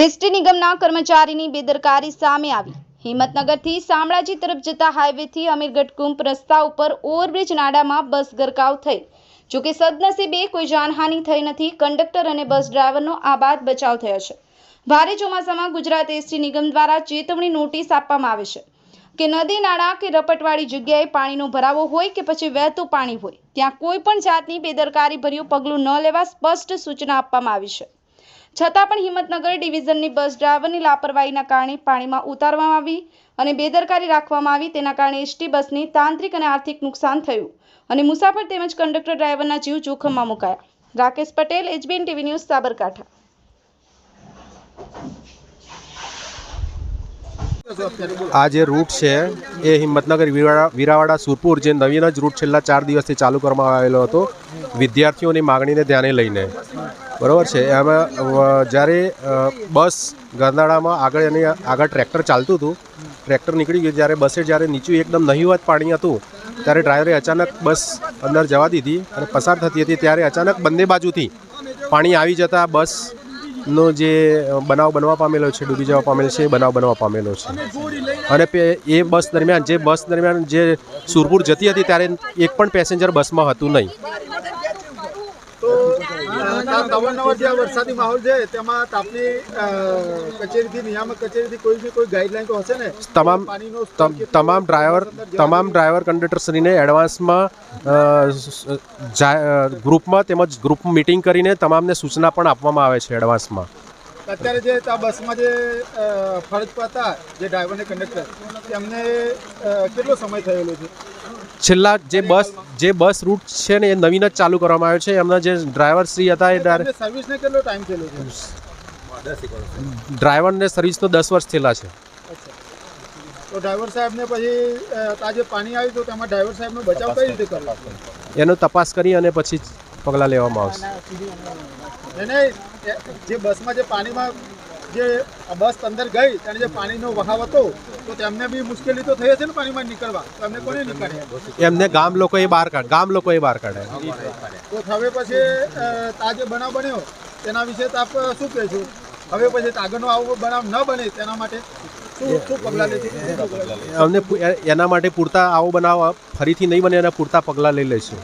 ST નિગમના કર્મચારીની બેદરકારી સામે આવી. હિંમતનગરથી શામળાજી તરફ જતા હાઈવેથી અમીરગઢ કુંભ રસ્તા ઉપર ઓવરબ્રિજ નાડામાં બસ ગરકાવ થઈ. જોકે સદનસીબે કોઈ જાનહાનિ થઈ નથી, કંડક્ટર અને બસ ડ્રાઈવરનો આબાદ બચાવ થયો છે. ભારે ચોમાસામાં ગુજરાત એસટી નિગમ દ્વારા ચેતવણી નોટિસ આપવામાં આવે છે કે નદી નાળા કે રપટવાળી જગ્યાએ પાણીનો ભરાવો હોય કે પછી વહેતું પાણી હોય, ત્યાં કોઈ પણ જાતની બેદરકારી ભર્યું પગલું ન લેવા સ્પષ્ટ સૂચના આપવામાં આવી છે. છતાં પણ હિંમતનગર ડિવિઝનની બસ ડ્રાઈવરની લાપરવાહીના કારણે પાણીમાં ઉતારવામાં આવી અને બેદરકારી રાખવામાં આવી. તેના કારણે એસટી બસની તાંત્રિક અને આર્થિક નુકસાન થયું અને મુસાફર તેમજ કંડક્ટર ડ્રાઈવરના જીવ જોખમમાં મુકાયા. Rakesh Patel, HBN TV news, Sabarkantha. આ જે રૂટ છે, એ હિંમતનગર વીરાવાડા, સુરપુર જે નવીન જ રૂટ છેલ્લા ચાર દિવસથી ચાલુ કરવામાં આવેલો હતો, વિદ્યાર્થીઓની માગણીને ધ્યાને લઈને. બરાબર છે. એમાં જ્યારે બસ ગાંધાડામાં આગળ એની આગળ ટ્રેક્ટર ચાલતું હતું, ટ્રેક્ટર નીકળી ગયું જ્યારે બસે જ્યારે નીચું એકદમ નહીવત પાણી હતું, ત્યારે ડ્રાઈવરે અચાનક બસ અંદર જવા દીધી અને પસાર થતી હતી. ત્યારે અચાનક બંને બાજુથી પાણી આવી જતાં બસનો જે બનાવ બનવા પામેલો છે, ડૂબી જવા પામેલો છે, એ બનાવ બનવા પામેલો છે. અને એ બસ દરમિયાન, જે બસ દરમિયાન જે સુરપુર જતી હતી, ત્યારે એક પણ પેસેન્જર બસમાં હતું નહીં. અવારનવાર જે આ વરસાદી માહોલ છે તેમાં તાપની કચેરીથી નિયામક કચેરીથી કોઈ બી કોઈ ગાઈડલાઈન તો હશે ને? તમામ તમામ ડ્રાઈવર તમામ ડ્રાઈવર કંડક્ટરશ્રીને એડવાન્સમાં ગ્રુપમાં તેમજ ગ્રુપ મિટિંગ કરીને તમામને સૂચના પણ આપવામાં આવે છે એડવાન્સમાં. અત્યારે જે આ બસમાં જે ફરજ પર હતા જે ડ્રાઈવર ને કંડક્ટર તેમને કેટલો સમય થયેલો છે? છેલ્લા જે બસ જે બસ રૂટ છે ને એ નવીન જ ચાલુ કરવામાં આવ્યો છે. એમના જે ડ્રાઈવર શ્રી હતા એ સર્વિસને કેટલો ટાઈમ થયેલો છે? ડ્રાઈવરને સર્વિસ તો દસ વર્ષ થયેલા છે. તો ડ્રાઈવર સાહેબને પછી અ, આ જે પાણી આવ્યું તો તેમાં ડ્રાઈવર સાહેબનો બચાવ કઈ રીતે કરવો? એનો તપાસ કરી અને પછી પગલાં લેવામાં આવશે. નહીં જે બસમાં જે પાણીમાં જે બસ અંદર ગઈ ત્યારે જે પાણીનો વહાવ હતો તો તેમને બી મુશ્કેલી તો થઈ હશે ને પાણીમાં નીકળવા? તો એમને કોને નીકળ્યા એમને ગામ લોકોએ બહાર કાઢ ગામ લોકોએ બહાર કાઢ્યા તો હવે પછી આ જે બનાવ બન્યો તેના વિશે તો આપ શું કહેશો? હવે પછી આગળનો આવો બનાવ ન બને તેના માટે? અમને એના માટે પૂરતા આવો બનાવ ફરીથી નહીં બને એના પૂરતા પગલાં લઈ લઈશું.